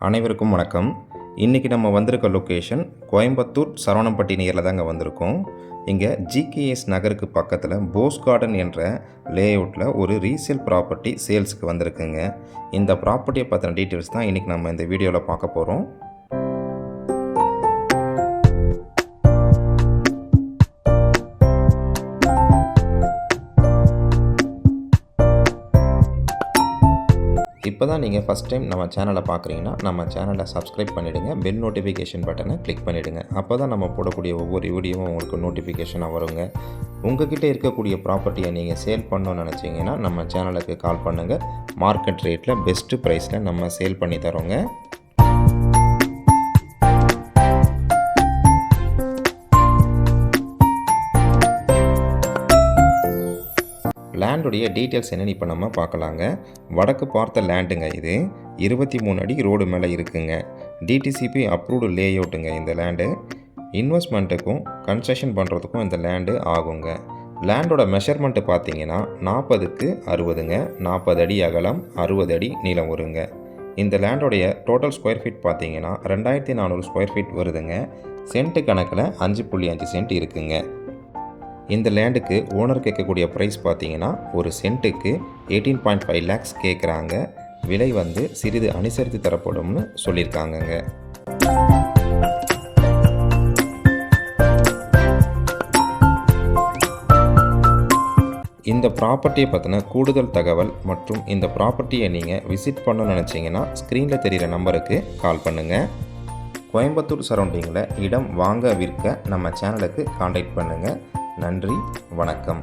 அனைவருக்கும் வணக்கம். இன்றைக்கி நம்ம வந்திருக்க லொக்கேஷன் கோயம்புத்தூர் சரவணம்பட்டி நியரில் தாங்க வந்திருக்கோம். இங்கே ஜிகேஎஸ் நகருக்கு பக்கத்தில் போஸ் கார்டன் என்ற லேஅவுட்டில் ஒரு ரீசேல் ப்ராப்பர்ட்டி சேல்ஸுக்கு வந்திருக்குங்க. இந்த ப்ராப்பர்ட்டியை பற்றின டீட்டெயில்ஸ் தான் இன்றைக்கி நம்ம இந்த வீடியோவில் பார்க்க போகிறோம் இப்போ தான் நீங்கள் ஃபஸ்ட் டைம் நம்ம சேனலை பார்க்குறீங்கன்னா நம்ம சேனலை சப்ஸ்கிரைப் பண்ணிவிடுங்க பெல் நோட்டிஃபிகேஷன் பட்டனை கிளிக் பண்ணிவிடுங்க அப்போ தான் நம்ம போடக்கூடிய ஒவ்வொரு வீடியோவும் உங்களுக்கு நோட்டிஃபிகேஷனாக வருங்க. உங்ககிட்ட இருக்கக்கூடிய ப்ராப்பர்ட்டியை நீங்கள் சேல் பண்ணணும்னு நினச்சிங்கன்னா நம்ம சேனலுக்கு கால் பண்ணுங்கள் மார்க்கெட் ரேட்டில் பெஸ்ட்டு ப்ரைஸில் நம்ம சேல் பண்ணி தரோங்க. லேண்டுடைய டீட்டெயில்ஸ் என்னென்னு இப்போ நம்ம பார்க்கலாங்க. வடக்கு பார்த்த லேண்டுங்க இது. இருபத்தி மூணு அடி ரோடு மேலே இருக்குங்க. டிடிசிபி அப்ரூவ்டு லேஅவுட்டுங்க இந்த லேண்டு இன்வெஸ்ட்மெண்ட்டுக்கும் கன்ஸ்ட்ரக்ஷன் பண்ணுறதுக்கும் இந்த லேண்டு ஆகுங்க. லேண்டோட மெஷர்மெண்ட்டு பார்த்தீங்கன்னா நாற்பதுக்கு அறுபதுங்க. நாற்பது அடி அகலம் அறுபது அடி நீளம் வருங்க இந்த லேண்டோடைய டோட்டல் ஸ்கொயர் ஃபீட் பார்த்தீங்கன்னா ரெண்டாயிரத்தி நானூறு ஸ்கொயர் ஃபீட் வருதுங்க. சென்ட்டு கணக்கில் அஞ்சு புள்ளி அஞ்சு சென்ட் இருக்குங்க. இந்த லேண்டுக்கு ஓனர் கேட்கக்கூடிய ப்ரைஸ் பார்த்தீங்கன்னா ஒரு சென்ட்டுக்கு எயிட்டீன் பாயிண்ட் ஃபைவ் லேக்ஸ் கேட்குறாங்க. விலை வந்து சிறிது அனுசரித்து தரப்படும்னு சொல்லியிருக்காங்கங்க. இந்த ப்ராப்பர்ட்டியை பற்றின கூடுதல் தகவல் மற்றும் இந்த ப்ராப்பர்ட்டியை நீங்கள் விசிட் பண்ணணும்னு நினச்சிங்கன்னா ஸ்க்ரீனில் தெரிகிற நம்பருக்கு கால் பண்ணுங்கள் கோயம்புத்தூர் சரௌண்டிங்கில் இடம் வாங்க விற்க நம்ம சேனலுக்கு காண்டாக்ட் பண்ணுங்கள் நன்றி வணக்கம்.